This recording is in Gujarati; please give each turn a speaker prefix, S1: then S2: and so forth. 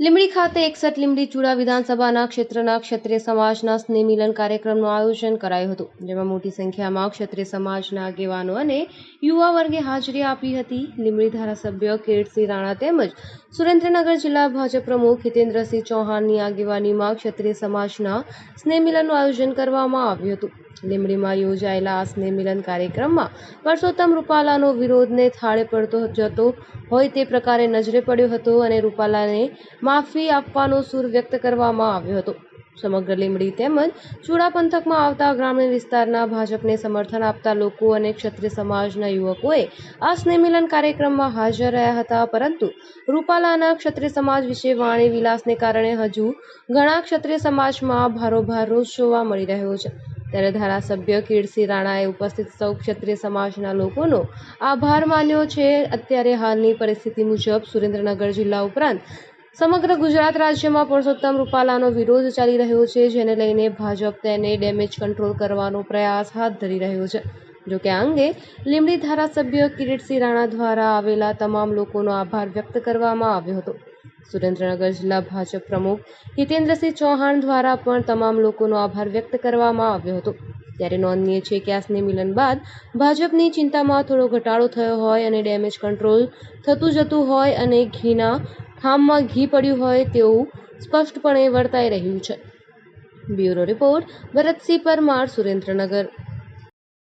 S1: લીંબડી ખાતે એકસઠ લીમડી ચૂડા વિધાનસભાના ક્ષેત્રના ક્ષત્રિય સમાજના સ્નેહ મિલન કાર્યક્રમનું આયોજન કરાયું હતું, જેમાં મોટી સંખ્યામાં ક્ષત્રિય સમાજના આગેવાનો અને યુવા વર્ગે હાજરી આપી હતી. લીમડી ધારાસભ્ય કિરીટસિંહ રાણા તેમજ સુરેન્દ્રનગર જિલ્લા ભાજપ પ્રમુખ હિતેન્દ્રસિંહ ચૌહાણની આગેવાનીમાં ક્ષત્રિય સમાજના સ્નેહ મિલનનું આયોજન કરવામાં આવ્યું હતું. લીમડીમાં યોજાયેલા આ સ્નેહ મિલન કાર્યક્રમમાં પરસોત્તમ રૂપાલાનો વિરોધને થાળે પડતો જતો હોય તે પ્રકારે નજરે પડ્યો હતો અને રૂપાલાને માફી આપવાનો સૂર વ્યક્ત કરવામાં આવ્યો હતો. સમગ્ર લીંબડી તેમજ ચૂડા પંથકમાં આવતા ગ્રામીણ વિસ્તારના ભાજપને સમર્થન આપતા લોકો અને ક્ષત્રિય સમાજના યુવકોએ આ સ્નેહમિલન કાર્યક્રમમાં હાજર રહ્યા હતા, પરંતુ રૂપાલાના ક્ષત્રિય સમાજ વિશે વાણી વિલાસને કારણે હજુ ઘણા ક્ષત્રિય સમાજમાં ભારોભાર રોષ જોવા મળી રહ્યો છે. ત્યારે ધારાસભ્ય કીર્તિસિંહ રાણાએ ઉપસ્થિત સૌ ક્ષત્રિય સમાજના લોકોનો આભાર માન્યો છે. અત્યારે હાલની પરિસ્થિતિ મુજબ સુરેન્દ્રનગર જિલ્લા ઉપરાંત સમગ્ર ગુજરાત રાજ્યમાં પુરુષોત્તમ રૂપાલાનો વિરોધ ચાલી રહ્યો છે, જેને લઈને ભાજપ તેને ડેમેજ કંટ્રોલ કરવાનો પ્રયાસ હાથ ધરી રહ્યો છે. જોકે આ અંગે લીંબડી ધારાસભ્ય કિરીટસિંહ રાણા દ્વારા આવેલા તમામ લોકોનો આભાર વ્યક્ત કરવામાં આવ્યો હતો. સુરેન્દ્રનગર જિલ્લા ભાજપ પ્રમુખ હિતેન્દ્રસિંહ ચૌહાણ દ્વારા પણ તમામ લોકોનો આભાર વ્યક્ત કરવામાં આવ્યો હતો. ત્યારે નોંધનીય છે કે આ સ્નેહ મિલન બાદ ભાજપની ચિંતામાં થોડો ઘટાડો થયો હોય અને ડેમેજ કંટ્રોલ થતું જતું હોય અને ઘીના ખામમાં ઘી પડ્યું હોય તેવું સ્પષ્ટપણે વર્તાઈ રહ્યું છે. Bureau report Bharatsinh Parmar Surendranagar.